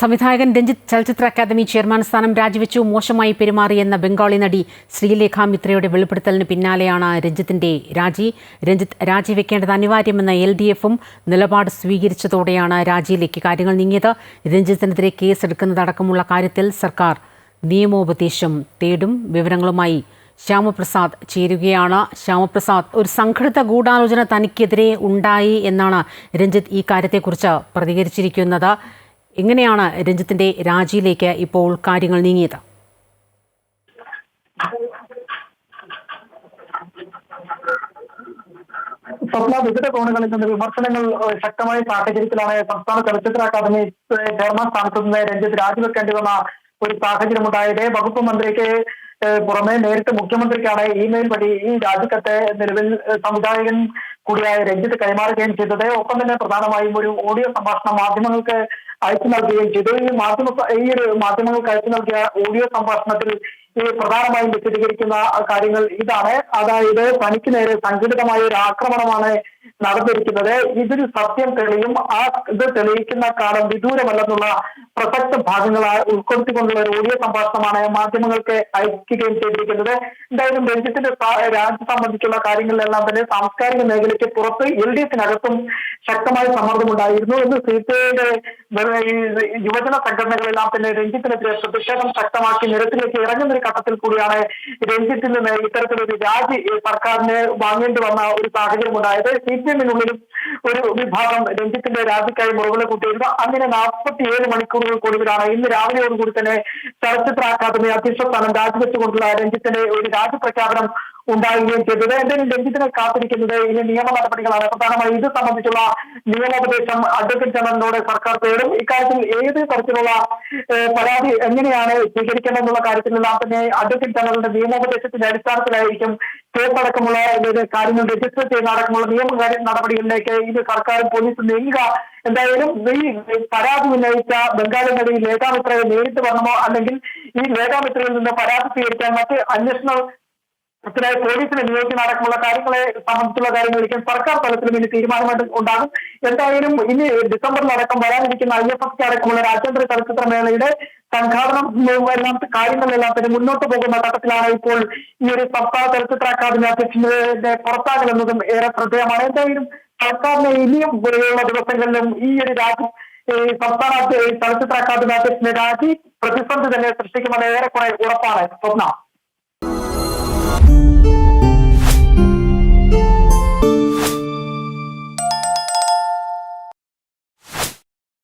സംവിധായകൻ രഞ്ജിത്ത് ചലച്ചിത്ര academy chairman സ്ഥാനം രാജിവെച്ചു മോശമായി പെരുമാറിയെന്ന ബംഗാളി നടി ശ്രീലേഖ മിത്രയുടെ വെളിപ്പെടുത്തലിന് പിന്നാലെയാണ് രഞ്ജിത്തിന്റെ രാജി. രഞ്ജിത്ത് രാജിവെക്കേണ്ടത് അനിവാര്യമെന്ന എൽ ഡി എഫും നിലപാട് സ്വീകരിച്ചതോടെയാണ് രാജിയിലേക്ക് കാര്യങ്ങൾ നീങ്ങിയത്. രഞ്ജിത്തിനെതിരെ കേസെടുക്കുന്നതടക്കമുള്ള കാര്യത്തിൽ സർക്കാർ നിയമോപദേശം തേടും. വിവരങ്ങളുമായി ശ്യാമപ്രസാദ് ചേരുകയാണ്. ശ്യാമപ്രസാദ് ഒരു സംഘടിത ഗൂഢാലോചന തനിക്കെതിരെ ഉണ്ടായി എന്നാണ് രഞ്ജിത്ത് ഈ കാര്യത്തെക്കുറിച്ച് പ്രതികരിച്ചിരിക്കുന്നത്. എങ്ങനെയാണ് രഞ്ജിത്തിന്റെ രാജിയിലേക്ക് ഇപ്പോൾ കാര്യങ്ങൾ നീങ്ങിയത്? സ്വപ്ന വിവിധ കോണുകളിൽ നിന്ന് വിമർശനങ്ങൾ ശക്തമായ സാഹചര്യത്തിലാണ് സംസ്ഥാന ചലച്ചിത്ര അക്കാദമി ചെയർമാൻ സ്ഥാനത്ത് നിന്ന് രഞ്ജിത്ത് രാജിവെക്കേണ്ടി വന്ന ഒരു സാഹചര്യം ഉണ്ടായത് വകുപ്പ് മന്ത്രിക്ക് പുറമെ നേരിട്ട് മുഖ്യമന്ത്രിക്കാണ് ഇമെയിൽ വഴി ഈ രാജിക്കത്ത് നിലവിൽ സംവിധായകൻ കൂടിയായ രഞ്ജിത്ത് കൈമാറുകയും ചെയ്തത്. ഒപ്പം തന്നെ പ്രധാനമായും ഒരു ഓഡിയോ സംഭാഷണം മാധ്യമങ്ങൾക്ക് അയച്ചു നൽകുകയും ചെയ്തു. ഈ മാധ്യമ ഈ ഒരു മാധ്യമങ്ങൾക്ക് അയച്ചു നൽകിയ ഓഡിയോ സംഭാഷണത്തിൽ ഈ പ്രധാനമായും വിശദീകരിക്കുന്ന കാര്യങ്ങൾ ഇതാണ്. അതായത് തനിക്ക് നേരെ സംഘടിതമായ ഒരു ആക്രമണമാണ് നടന്നിരിക്കുന്നത്. ഇതിൽ സത്യം തെളിയും ആ ഇത് തെളിയിക്കുന്ന കാലം വിദൂരമല്ലെന്നുള്ള പ്രസക്ത ഭാഗങ്ങളായി ഉൾക്കൊള്ളിച്ചുകൊണ്ടുള്ള ഒരു ഓഡിയോ സംഭാഷണമാണ് മാധ്യമങ്ങൾക്ക് അയക്കുകയും ചെയ്തിരിക്കുന്നത്. എന്തായാലും സ- രാജ്യം സംബന്ധിച്ചുള്ള കാര്യങ്ങളിലെല്ലാം തന്നെ സാംസ്കാരിക മേഖലയ്ക്ക് പുറത്ത് എൽ ഡി എഫിനകത്തും ശക്തമായ സമ്മർദ്ദമുണ്ടായിരുന്നു എന്ന് സി പി ഐയുടെ യുവജന സംഘടനകളെല്ലാം തന്നെ രഞ്ജിത്തിനെതിരെ പ്രതിഷേധം ശക്തമാക്കി നിരത്തിലേക്ക് ഇറങ്ങുന്ന ഒരു ഘട്ടത്തിൽ കൂടിയാണ് രഞ്ജിത്തിൽ നിന്ന് ഇത്തരത്തിലൊരു രാജി സർക്കാരിന് വാങ്ങേണ്ടി വന്ന ഒരു സാഹചര്യം ഉണ്ടായത്. സി പി എമ്മിനുള്ളിലും ഒരു വിഭാഗം രഞ്ജിത്തിന്റെ രാജിക്കായി മുറവിള കൂട്ടിയിരുന്നു. അങ്ങനെ നാൽപ്പത്തിയേഴ് മണിക്കൂറുകൾക്കൊടുവിലാണ് ഇന്ന് രാവിലെയോടുകൂടി തന്നെ ചലച്ചിത്ര അക്കാദമി അധ്യക്ഷ സ്ഥാനം രാജിവെച്ചുകൊണ്ടുള്ള രഞ്ജിത്തിന്റെ ഒരു രാജി പ്രഖ്യാപനം ഉണ്ടാവുകയും ചെയ്തത്. എന്തായാലും രഞ്ജിത്തിനെ കാത്തിരിക്കുന്നത് ഇനി നിയമ നടപടികളാണ്. പ്രധാനമായും ഇത് സംബന്ധിച്ചുള്ള നിയമോപദേശം അഡ്വക്കേറ്റ് ജനറലിനോട് സർക്കാർ തേടും. ഇക്കാര്യത്തിൽ ഏത് തരത്തിലുള്ള പരാതി എങ്ങനെയാണ് സ്വീകരിക്കേണ്ടതെന്നുള്ള കാര്യത്തിലെല്ലാം തന്നെ അഡ്വക്കേറ്റ് ജനറലിന്റെ നിയമോപദേശത്തിന്റെ അടിസ്ഥാനത്തിലായിരിക്കും കേസടക്കമുള്ള കാര്യങ്ങൾ രജിസ്റ്റർ ചെയ്യുന്ന അടക്കമുള്ള നിയമ നടപടികളിലേക്ക് ഇത് സർക്കാരും പോലീസും നീങ്ങുക. എന്തായാലും ഈ പരാതി ഉന്നയിച്ച ബംഗാളിനടി ലേഖാമിത്രയെ നേരിട്ട് വന്നമോ അല്ലെങ്കിൽ ഈ ലേഖാമിത്രയിൽ നിന്ന് പരാതി സ്വീകരിക്കാൻ മറ്റ് അന്വേഷണ ത്തിനായി പോലീസിനെ നിയോഗിക്കുന്ന അടക്കമുള്ള കാര്യങ്ങളെ സംബന്ധിച്ചുള്ള കാര്യങ്ങളിലേക്കും സർക്കാർ തലത്തിലും ഇനി തീരുമാനമായിട്ട് ഉണ്ടാകും. എന്തായാലും ഇനി ഡിസംബറിൽ അടക്കം വരാനിരിക്കുന്ന ഐ എഫ് എഫ് അടക്കമുള്ള രാജ്യാന്തര ചലച്ചിത്ര മേളയുടെ സംഘാടനം എല്ലാം കാര്യങ്ങളെല്ലാം തന്നെ മുന്നോട്ട് പോകുന്ന ഘട്ടത്തിലാണ് ഇപ്പോൾ ഈ ഒരു സംസ്ഥാന ചലച്ചിത്ര അക്കാദമി അധ്യക്ഷന്റെ പുറത്താകലെന്നതും ഏറെ ശ്രദ്ധേയമാണ്. എന്തായാലും സർക്കാരിനെ ഇനിയും ഉള്ള ദിവസങ്ങളിലും ഈ ഒരു രാജ്യം സംസ്ഥാന ചലച്ചിത്ര അക്കാദമി അധ്യക്ഷന്റെ രാജി പ്രതിസന്ധി തന്നെ സൃഷ്ടിക്കുമെന്ന് ഏറെക്കുറെ ഉറപ്പാണ്. സ്വപ്ന.